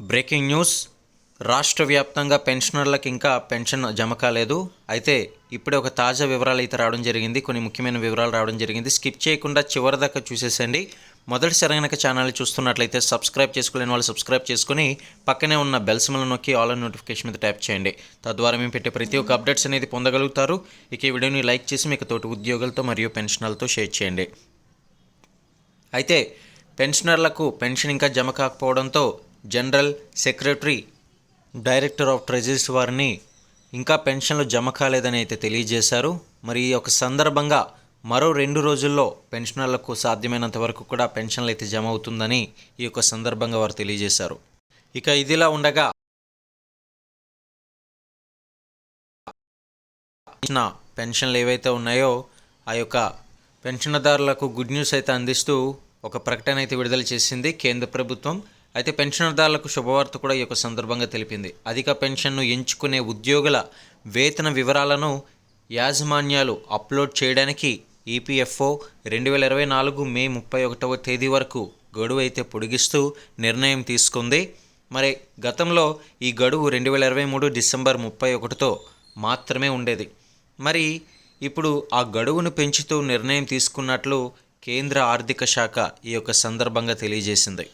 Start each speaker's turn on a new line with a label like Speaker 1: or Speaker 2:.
Speaker 1: Breaking news. రాష్ట్ర వ్యాప్తంగా పెన్షనర్లకు ఇంకా పెన్షన్ జమ కాలేదు. అయితే ఇప్పుడే ఒక తాజా వివరాలు అయితే రావడం జరిగింది. కొన్ని ముఖ్యమైన వివరాలు రావడం జరిగింది. స్కిప్ చేయకుండా చివరి దాకా చూసేసండి. మొదటిసారి కనుక ఛానల్ చూస్తున్నట్లయితే సబ్స్క్రైబ్ చేసుకోలేని వాళ్ళు సబ్స్క్రైబ్ చేసుకుని పక్కనే ఉన్న బెల్ సిమ్లను నొక్కి ఆల్ అండ్ నోటిఫికేషన్ మీద ట్యాప్ చేయండి. తద్వారా మేము పెట్టే ప్రతి ఒక్క అప్డేట్స్ అనేది పొందగలుగుతారు. ఇక ఈ వీడియోని లైక్ చేసి మీకు తోటి ఉద్యోగులతో మరియు పెన్షనర్లతో షేర్ చేయండి. అయితే పెన్షనర్లకు పెన్షన్ ఇంకా జమ కాకపోవడంతో general secretary director of treasuries వారిని ఇంకా పెన్షన్లు జమ కాలేదని అయితే తెలియజేశారు. మరి ఈ యొక్క సందర్భంగా మరో రెండు రోజుల్లో పెన్షనర్లకు సాధ్యమైనంత వరకు కూడా పెన్షన్లు అయితే జమ అవుతుందని ఈ యొక్క సందర్భంగా వారు తెలియజేశారు. ఇక ఇదిలా ఉండగా పెన్షన్లు ఏవైతే ఉన్నాయో ఆ యొక్క పెన్షన్దారులకు గుడ్ న్యూస్ అయితే అందిస్తూ ఒక ప్రకటన అయితే విడుదల చేసింది కేంద్ర ప్రభుత్వం. అయితే పెన్షనర్దారులకు శుభవార్త కూడా ఈ యొక్క సందర్భంగా తెలిపింది. అధిక పెన్షన్ను ఎంచుకునే ఉద్యోగుల వేతన వివరాలను యాజమాన్యాలు అప్లోడ్ చేయడానికి ఈపీఎఫ్ఓ రెండు వేల ఇరవై నాలుగు మే ముప్పై ఒకటవ తేదీ వరకు గడువు అయితే పొడిగిస్తూ నిర్ణయం తీసుకుంది. మరి గతంలో ఈ గడువు రెండు వేల ఇరవై మూడు డిసెంబర్ ముప్పై ఒకటితో మాత్రమే ఉండేది. మరి ఇప్పుడు ఆ గడువును పెంచుతూ నిర్ణయం తీసుకున్నట్లు కేంద్ర ఆర్థిక శాఖ ఈ యొక్క సందర్భంగా తెలియజేసింది.